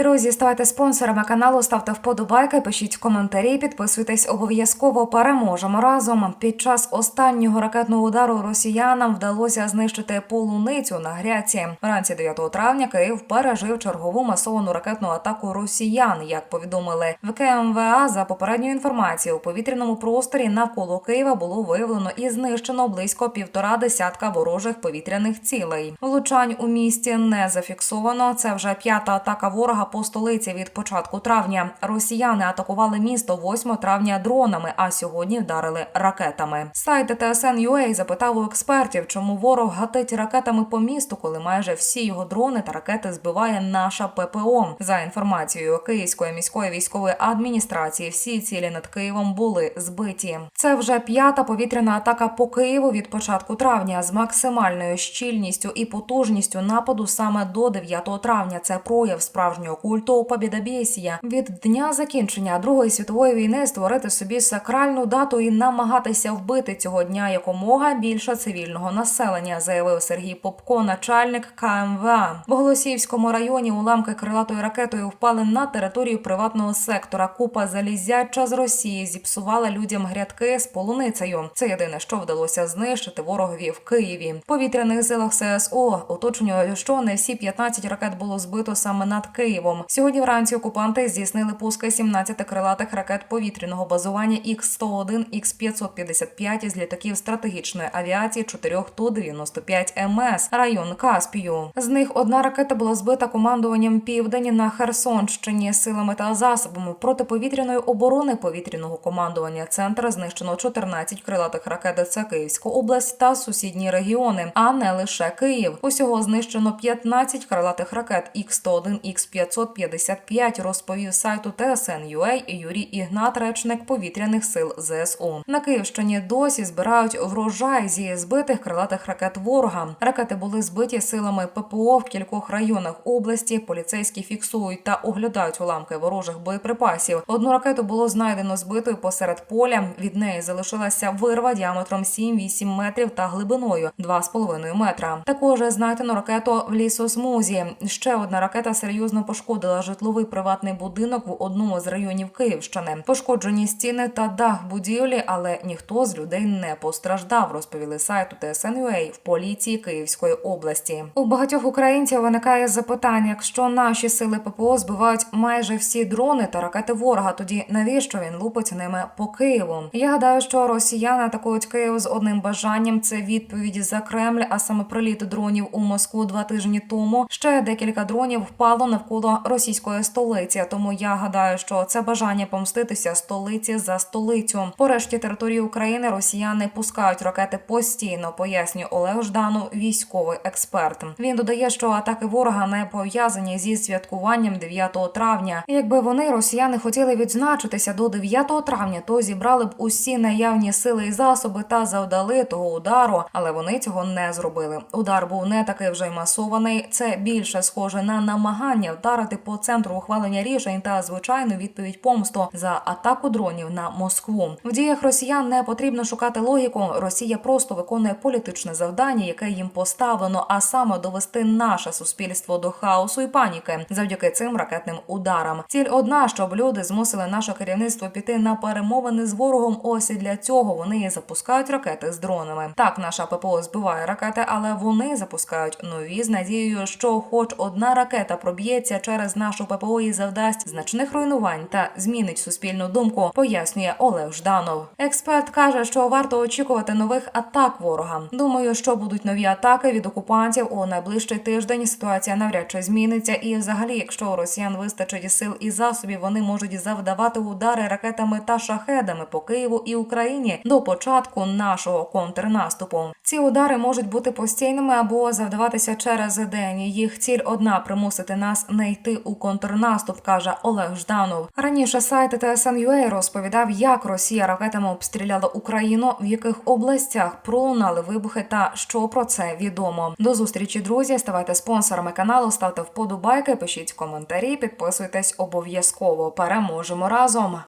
Друзі, ставайте спонсорами каналу, ставте вподобайки, пишіть коментарі, підписуйтесь обов'язково. Переможемо разом. Під час останнього ракетного удару росіянам вдалося знищити полуницю на гряці. Вранці 9 травня Київ пережив чергову масовану ракетну атаку росіян. Як повідомили в КМВА, за попередньою інформацією, у повітряному просторі навколо Києва було виявлено і знищено близько півтора десятка ворожих повітряних цілей. Влучань у місті не зафіксовано. Це вже п'ята атака ворога по столиці від початку травня. Росіяни атакували місто 8 травня дронами, а сьогодні вдарили ракетами. Сайт TSN.ua запитав у експертів, чому ворог гатить ракетами по місту, коли майже всі його дрони та ракети збиває наша ППО. За інформацією Київської міської військової адміністрації, всі цілі над Києвом були збиті. Це вже п'ята повітряна атака по Києву від початку травня з максимальною щільністю і потужністю нападу саме до 9 травня. Це прояв справжнього культу побідобєсія. Від дня закінчення Другої світової війни створити собі сакральну дату і намагатися вбити цього дня якомога більше цивільного населення, заявив Сергій Попко, начальник КМВА. В Голосіївському районі уламки крилатою ракетою впали на територію приватного сектора. Купа залізяча з Росії зіпсувала людям грядки з полуницею. Це єдине, що вдалося знищити ворогові в Києві. Повітряних силах ССО уточнюють, що не всі 15 ракет було збито саме над Києвом. Сьогодні вранці окупанти здійснили пуски 17 крилатих ракет повітряного базування Х-101, Х-555 з літаків стратегічної авіації 4 Ту-95 МС, район Каспію. З них одна ракета була збита командуванням Південь на Херсонщині силами та засобами протиповітряної оборони повітряного командування. Центр знищено 14 крилатих ракет. Це Київська область та сусідні регіони, а не лише Київ. Усього знищено 15 крилатих ракет Х-101, Х-555, розповів сайту TSN.ua Юрій Ігнат, речник повітряних сил ЗСУ. На Київщині досі збирають врожай зі збитих крилатих ракет ворога. Ракети були збиті силами ППО в кількох районах області. Поліцейські фіксують та оглядають уламки ворожих боєприпасів. Одну ракету було знайдено збитою посеред поля. Від неї залишилася вирва діаметром 7-8 метрів та глибиною 2,5 метра. Також знайдено ракету в лісосмузі. Ще одна ракета серйозно пошкодила житловий приватний будинок в одному з районів Київщини. Пошкоджені стіни та дах будівлі, але ніхто з людей не постраждав. Розповіли сайту TSN.ua в поліції Київської області. У багатьох українців виникає запитання: якщо наші сили ППО збивають майже всі дрони та ракети ворога, тоді навіщо він лупить ними по Києву? Я гадаю, що росіяни атакують Київ з одним бажанням. Це відповідь за Кремль, а саме приліт дронів у Москву два тижні тому. Ще декілька дронів впало навколо російської столиці. Тому я гадаю, що це бажання помститися столиці за столицю. По решті території України росіяни пускають ракети постійно. Пояснює Олег Жданов, військовий експерт. Він додає, що атаки ворога не пов'язані зі святкуванням 9 травня. Якби вони росіяни хотіли відзначитися до 9 травня, то зібрали б усі наявні сили і засоби та завдали того удару, але вони цього не зробили. Удар був не такий вже й масований. Це більше схоже на намагання вдарити по центру ухвалення рішень та звичайну відповідь помсту за атаку дронів на Москву. В діях росіян не потрібно шукати логіку. Росія просто виконує політичне завдання, яке їм поставлено, а саме довести наше суспільство до хаосу і паніки завдяки цим ракетним ударам. Ціль одна, щоб люди змусили наше керівництво піти на перемовини з ворогом. Ось і для цього вони запускають ракети з дронами. Так, наша ППО збиває ракети, але вони запускають нові з надією, що, хоч одна ракета проб'ється через нашу ППО і завдасть значних руйнувань та змінить суспільну думку, пояснює Олег Жданов. Експерт каже, що варто очікувати нових атак ворога. Думаю, що будуть нові атаки від окупантів у найближчий тиждень. Ситуація навряд чи зміниться. І, взагалі, якщо у росіян вистачить сил і засобів, вони можуть завдавати удари ракетами та шахедами по Києву і Україні до початку нашого контрнаступу. Ці удари можуть бути постійними або завдаватися через день. Їх ціль одна примусити нас не йти у контрнаступ, каже Олег Жданов. Раніше сайт TSN.ua розповідав, як Росія ракетами обстріляла Україну, в яких областях пролунали вибухи та що про це відомо. До зустрічі, друзі. Ставайте спонсорами каналу, ставте вподобайки, пишіть коментарі, підписуйтесь обов'язково. Переможемо разом.